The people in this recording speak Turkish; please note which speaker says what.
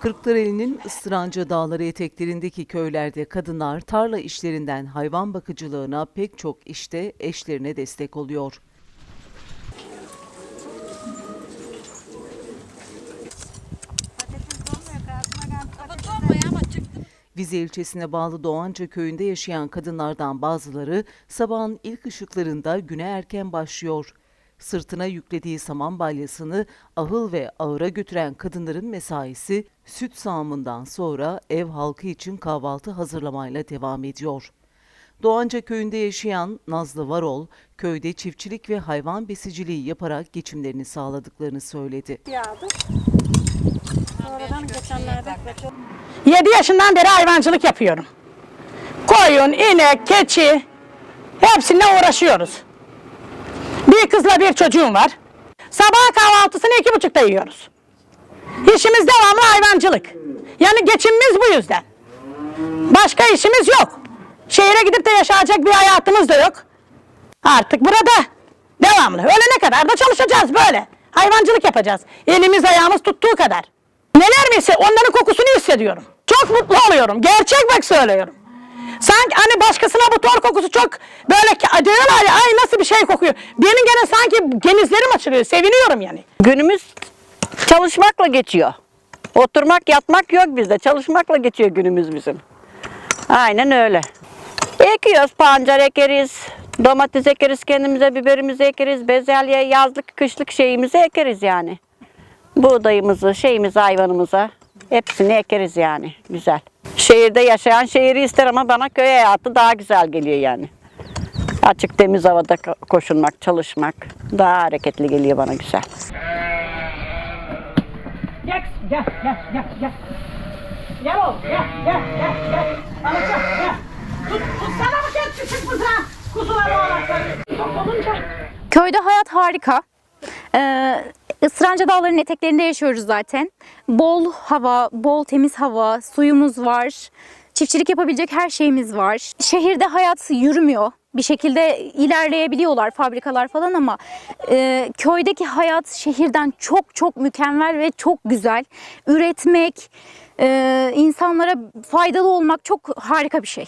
Speaker 1: Kırklareli'nin Istıranca Dağları eteklerindeki köylerde kadınlar tarla işlerinden hayvan bakıcılığına pek çok işte eşlerine destek oluyor. Vize ilçesine bağlı Doğanca köyünde yaşayan kadınlardan bazıları sabahın ilk ışıklarında güne erken başlıyor. Sırtına yüklediği saman balyasını ahıl ve ağıra götüren kadınların mesaisi süt sağımından sonra ev halkı için kahvaltı hazırlamayla devam ediyor. Doğanca köyünde yaşayan Nazlı Varol, köyde çiftçilik ve hayvan besiciliği yaparak geçimlerini sağladıklarını söyledi.
Speaker 2: yağdı. Geçenlerde çok
Speaker 3: 7 yaşından beri hayvancılık yapıyorum. Koyun, inek, keçi hepsiyle uğraşıyoruz. Bir kızla bir çocuğum var. Sabah kahvaltısını iki buçukta yiyoruz. İşimiz devamlı hayvancılık. Yani geçimimiz bu yüzden. Başka işimiz yok. Şehire gidip de yaşayacak bir hayatımız da yok. Artık burada devamlı. Ölene kadar da çalışacağız böyle. Hayvancılık yapacağız. Elimiz ayağımız tuttuğu kadar. Neler mi ise onların kokusunu hissediyorum. Çok mutlu oluyorum. Gerçek bak söylüyorum. Sanki hani başkasına bu tor kokusu çok böyle diyorlar ya ay nasıl bir şey kokuyor. Benim gene sanki genizlerim açılıyor. Seviniyorum yani.
Speaker 4: Günümüz çalışmakla geçiyor. Oturmak, yatmak yok bizde. Çalışmakla geçiyor günümüz bizim. Aynen öyle. Ekiyoruz, pancar ekeriz, domates ekeriz kendimize, biberimizi ekeriz, bezelye, yazlık, kışlık şeyimizi ekeriz yani. Buğdayımızı, şeyimizi, hayvanımıza hepsini ekeriz yani. Güzel. Şehirde yaşayan şehri ister ama bana köy hayatı daha güzel geliyor yani. Açık temiz havada ko- koşunmak, çalışmak daha hareketli geliyor bana güzel.
Speaker 3: Gel, gel, gel, gel, gel. Gel oğlum, gel, gel, gel, gel. Alacağım, gel. Tut, tutsana mı gel küçük mızrağı? Kuzuları oğlakları.
Speaker 5: Köyde hayat harika. Ee, Isranca Dağları'nın eteklerinde yaşıyoruz zaten. Bol hava, bol temiz hava, suyumuz var. Çiftçilik yapabilecek her şeyimiz var. Şehirde hayat yürümüyor. Bir şekilde ilerleyebiliyorlar fabrikalar falan ama e, köydeki hayat şehirden çok çok mükemmel ve çok güzel. Üretmek, e, insanlara faydalı olmak çok harika bir şey.